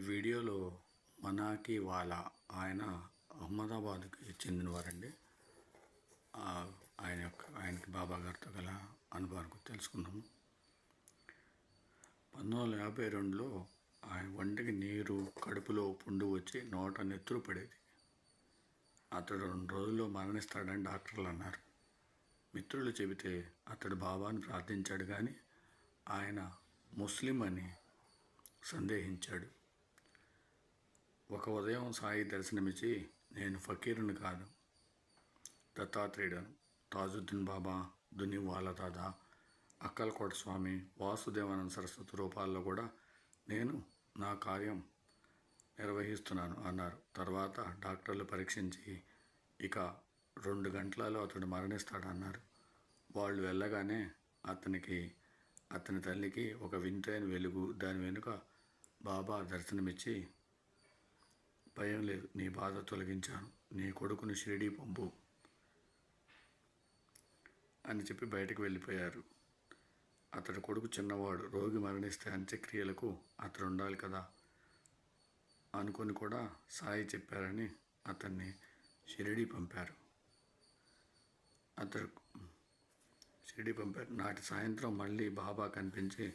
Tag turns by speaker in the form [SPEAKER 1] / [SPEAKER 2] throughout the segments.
[SPEAKER 1] ఈ వీడియోలో మనాకి వాలా ఆయన అహ్మదాబాద్కి చెందినవారండి. ఆయన యొక్క ఆయనకి బాబా గారితో గల అనుభవానికి తెలుసుకున్నాము తెలుసుకుందాము. పంతొమ్మిది వందల యాభై రెండులో ఆయన వంటికి నీరు కడుపులో పుండు వచ్చి నోట నెత్తురు పడేది. అతడు రెండు రోజుల్లో మరణిస్తాడని డాక్టర్లు అన్నారు. మిత్రులు చెబితే అతడు బాబాను ప్రార్థించాడు కానీ ఆయన ముస్లిం అని సందేహించాడు. ఒక ఉదయం సాయి దర్శనమిచ్చి నేను ఫకీరుని కాదు దత్తాత్రేయుడను. తాజుద్దీన్ బాబా దునివాల దాదా అక్కలకోట స్వామి వాసుదేవానంద సరస్వతి రూపాల్లో కూడా నేను నా కార్యం నిర్వహిస్తున్నాను అన్నారు. తర్వాత డాక్టర్లు పరీక్షించి ఇక రెండు గంటలలో అతడు మరణిస్తాడన్నారు. వాళ్ళు వెళ్ళగానే అతనికి అతని తల్లికి ఒక వింతైన వెలుగు దాని వెనుక బాబా దర్శనమిచ్చి భయం లేదు. నీ బాధ తొలగించాను. నీ కొడుకుని షిరిడీ పంపు అని చెప్పి బయటకు వెళ్ళిపోయారు. అతడి కొడుకు చిన్నవాడు. రోగి మరణిస్తే అంత్యక్రియలకు అతడు ఉండాలి కదా అనుకొని కూడా సాయి చెప్పారని అతన్ని షిరిడీ పంపారు. అతడు షిరిడీ పంపారు. నాటి సాయంత్రం మళ్ళీ బాబా కనిపించి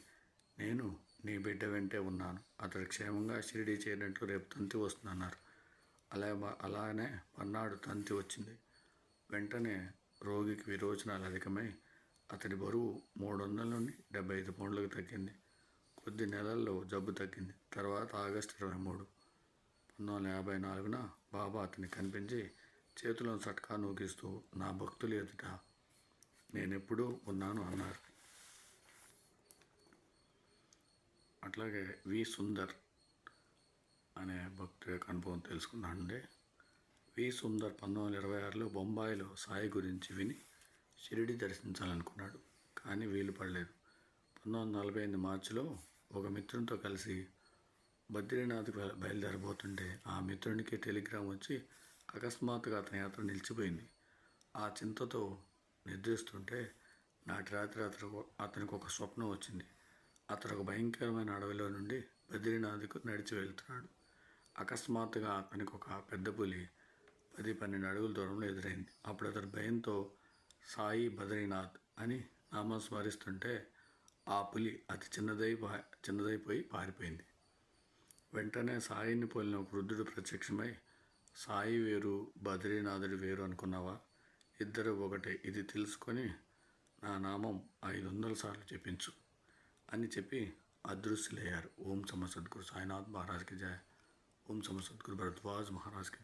[SPEAKER 1] నేను నీ బిడ్డ వెంటే ఉన్నాను. అతడు క్షేమంగా షిరిడీ చేరినట్లు రేపు తంతి వస్తుందన్నారు. అలా అలానే మర్నాడు తంతి వచ్చింది. వెంటనే రోగికి విరోచనాలు అధికమై అతడి బరువు మూడు వందల నుండి డెబ్బై ఐదు పౌండ్లకు తగ్గింది. కొద్ది నెలల్లో జబ్బు తగ్గింది. తర్వాత ఆగస్టు ఇరవై మూడు పంతొమ్మిది వందల యాభై నాలుగున బాబా అతని కనిపించి చేతులను సట్కా నూకిస్తూ నా భక్తులు ఎదుట నేనెప్పుడూ ఉన్నాను అన్నారు. అట్లాగే వి సుందర్ అనే భక్తుడి యొక్క అనుభవం తెలుసుకున్నానండి. వి సుందర్ పంతొమ్మిది వందల ఇరవై ఆరులో బొంబాయిలో సాయి గురించి విని షిరిడి దర్శించాలనుకున్నాడు. కానీ వీలు పడలేదు. పంతొమ్మిది వందల నలభై ఎనిమిది మార్చిలో ఒక మిత్రునితో కలిసి బద్రీనాథ్కి బయలుదేరబోతుంటే ఆ మిత్రునికి టెలిగ్రామ్ వచ్చి అకస్మాత్తుగా అతని యాత్ర నిలిచిపోయింది. ఆ చింతతో నిద్రిస్తుంటే నాటి రాత్రి అతను అతనికి ఒక స్వప్నం వచ్చింది. అతడు ఒక భయంకరమైన అడవిలో నుండి బద్రీనాథ్కు నడిచి వెళ్తున్నాడు. అకస్మాత్తుగా అతనికి ఒక పెద్ద పులి పది పన్నెండు అడుగుల దూరంలో ఎదురైంది. అప్పుడు అతడు భయంతో సాయి బద్రీనాథ్ అని నామం స్మరిస్తుంటే ఆ పులి అతి చిన్నదై చిన్నదైపోయి పారిపోయింది. వెంటనే సాయిని పోలిన ఒక వృద్ధుడు ప్రత్యక్షమై సాయి వేరు బద్రీనాథుడు వేరు అనుకున్నావా? ఇద్దరు ఒకటే ఇది తెలుసుకొని నా నామం ఐదు వందల సార్లు చెప్పించు అని చెప్పి అదృశ్యులయ్యారు. ఓం సమ సద్గురు సాయినాథ్ మహారాజ్కి జయ. ఓం సమ సద్గురు భరద్వాజ్ మహారాజ్కి జయ.